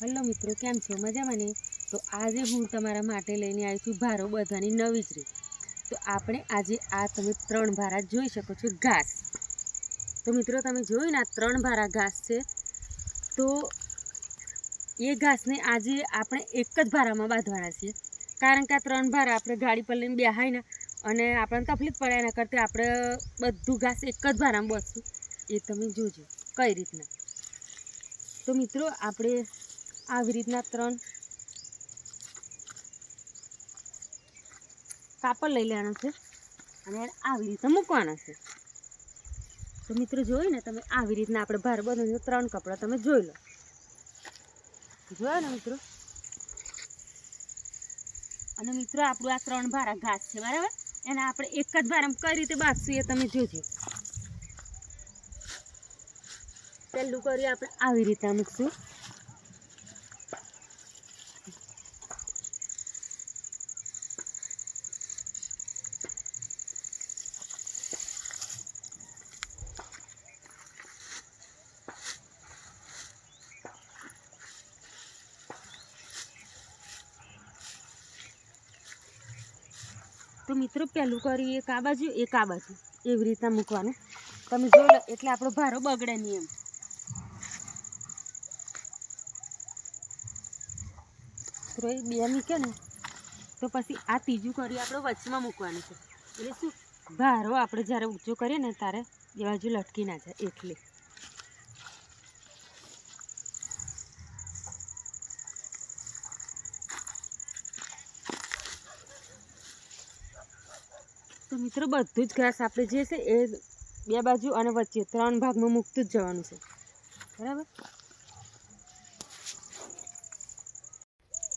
Hello મિત્રો, કેમ છો? મજામાં ને? તો આજે હું તમારા માટે લઈને આવી છું ભારો બધાની નવી જ રીત. તો આપણે આજે આ તમે ત્રણ ભારા જોઈ શકો છો ઘાસ. તો મિત્રો, તમે જોયું ને આ ત્રણ ભારા ઘાસ છે? તો એ ઘાસને આજે આપણે એક જ ભારામાં બાંધવાના છીએ. કારણ કે આ ત્રણ ભારા આપણે ગાડી પર લઈને બેહાય ને, અને આપણને તકલીફ પડે એના કરતાં આપણે બધું ઘાસ એક જ ભારામાં બાંધશું. એ તમે જોજો, કઈ રીતના? તો મિત્રો, આપણે આવી રીતના ત્રણ કાપડ લઈ લેવાનું છે અને એને આવી રીતે મૂકવાના છે. તો મિત્રો જોયું ને તમે આવી રીતના આપણે ભાર બધું ત્રણ કપડાં તમે જોઈ લો. જોયા ને મિત્રો? અને મિત્રો આપણું આ ત્રણ ભારા ઘાસ છે, બરાબર? એને આપણે એક જ ભાર કઈ રીતે બાંધશું એ તમે જોજો. પહેલું કરીએ આપણે આવી રીતે મૂકશું. તો મિત્રો, પહેલું કરી એક આ બાજુ, એક આ બાજુ. એવી રીતના મૂકવાનું. તમે જોઈ એટલે આપણો ભારો બગડે નહીં એમ. બે મૂકે ને, તો પછી આ ત્રીજું કરી આપણે વચમાં મૂકવાનું છે. એટલે શું? ભારો આપણે જ્યારે ઊંચો કરીએ ને, ત્યારે એ બાજુ લટકી ના જાય, એટલે. તો મિત્રો, બધું જ ઘાસ આપણે જે છે એ બે બાજુ અને વચ્ચે, ત્રણ ભાગમાં મૂકતું જ જવાનું છે. બરાબર?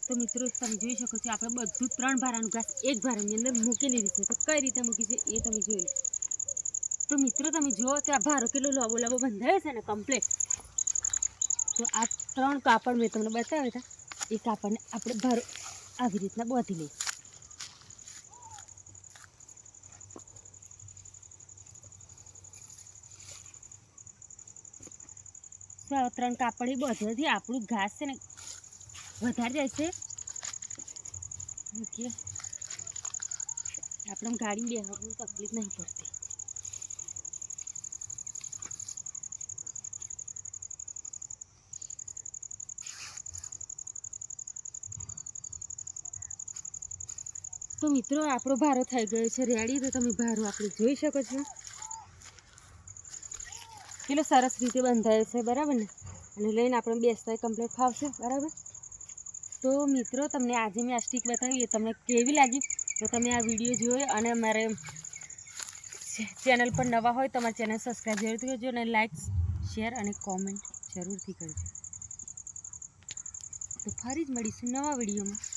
તો મિત્રો, તમે જોઈ શકો છો, આપણે બધું ત્રણ ભારાનું ઘાસ એક ભારાની અંદર મૂકી લીધી છે. તો કઈ રીતે મૂકી છે એ તમે જોઈ તો મિત્રો, તમે જુઓ કે આ ભારો કેટલો લાંબો લાંબો બંધાયો છે ને કમ્પ્લેટ તો આ ત્રણ કાપડ મેં તમને બતાવ્યા હતા. એ કાપડને આપણે ભારો આવી રીતના બાંધી લઈશું આ ત્રણ કાપડી બધેથી આપણું ઘાસ છે ને વધારે જાય છે. ઓકે. આપણે ગાડી બેહવાની તકલીફ નહીં પડતી. તો મિત્રો, આપણો ભારો થઈ ગયો છે. રેડી તો તમે ભારો આપણે જોઈ શકો છો. કેટલો સરસ રીતે બંધાય છે, બરાબર ને? અને લઈને આપણે બેસતા કમ્પ્લીટ ફાવશે, બરાબર? તો મિત્રો, તમને આજે મેં આ સ્ટીક બતાવી, એ તમને કેવી લાગી? તો તમે આ વીડિયો જોયો અને અમારે ચેનલ પર નવા હોય તો અમારી ચેનલ સબસ્ક્રાઈબ જરૂરથી કરજો અને લાઇક શેર અને કોમેન્ટ જરૂરથી કરજો. તો ફરી જ મળીશું નવા વિડીયોમાં